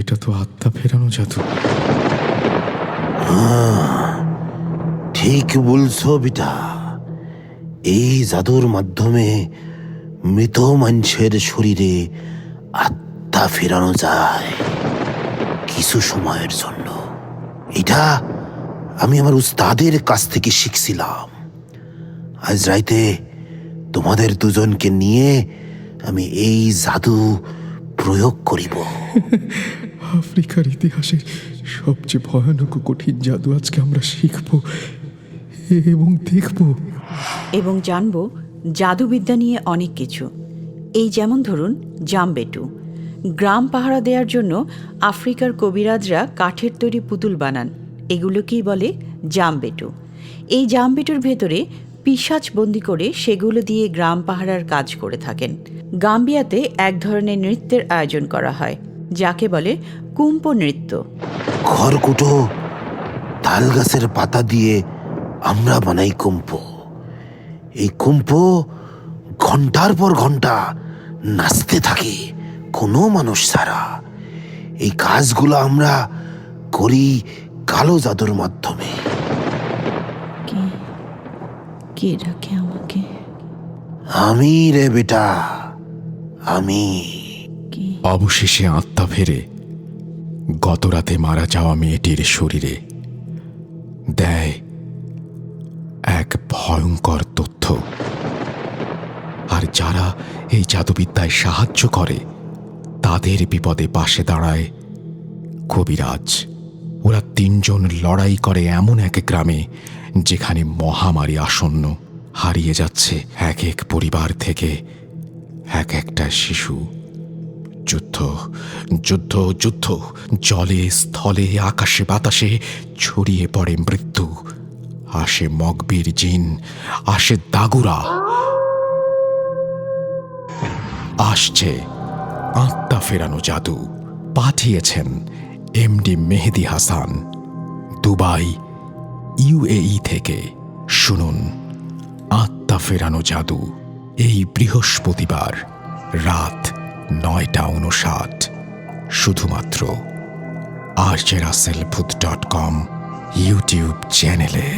এটা তো আত্মা ফেরানো জাদু। ঠিক বলছো বিটা এই জাদুর মাধ্যমে মৃত মানুষের শরীরে আত্মা ফেরানো যায় কিছু সময়ের জন্য। এটা আমি আমার উস্তাদের কাছ থেকে শিখছিলাম। আজ রাইতে তোমাদের দুজনকে নিয়ে আমি এই জাদু প্রয়োগ করিব। আফ্রিকার ইতিহাসের সবচেয়ে ভয়ানক ও কঠিন জাদু আজকে আমরা শিখব এবং দেখব। এবং জানব জাদুবিদ্যা নিয়ে অনেক কিছু। এই যেমন ধরুন জামবেটু। গ্রাম পাহারা দেওয়ার জন্য আফ্রিকার কবিরাজরা কাঠের তৈরি পুতুল বানান। এগুলোকেই বলে জামবেটু। এই জামবেটুর ভেতরে পিসাচ বন্দি করে সেগুলো দিয়ে গ্রাম পাহারার কাজ করে থাকেন। গাম্বিয়াতে এক ধরনের নৃত্যের আয়োজন করা হয়, যাকে বলে কুম্প নৃত্য। খড়কুটো তাল গাছের পাতা দিয়ে আমরা বানাই কুম্প। এই কুম্প ঘণ্টার পর ঘণ্টা নাচতে থাকে, কোনো মানুষ ছাড়া। এই কাজগুলো আমরা করি কালো জাদুর মাধ্যমে। কে ডাকে আমাকে। আমি রে বেটা আমি কে? অবশেষে আত্মা ফেরে। গতরাতে মারা যাওয়া মেয়েটির শরীরে দেয় এক ভয়ঙ্কর তথ্য। আর যারা এই জাদুবিদ্যায় সাহায্য করে তাদের বিপদে পাশে দাঁড়ায় কবিরাজ। ওরা তিনজন লড়াই করে এমন এক গ্রামে, যেখানে মহামারী আসন্ন হারিয়ে যাচ্ছে এক এক পরিবার থেকে। এক একটা শিশু, যুদ্ধ যুদ্ধ যুদ্ধ, জলে, স্থলে, আকাশে, বাতাসে ছড়িয়ে পড়ে মৃত্যু। আসে মগবীর জিন, আসে দাগুরা। আসছে আত্মা ফেরানো জাদু, পাঠিয়েছেন MD Mehedi Hasan, Dubai, UAE থেকে। শুনুন, আত্মা ফেরানো জাদু এই বৃহস্পতিবার রাত নয়টা উনষাট শুধুমাত্র আর জেরাসেলভূত ডট কম ইউটিউব চ্যানেলে।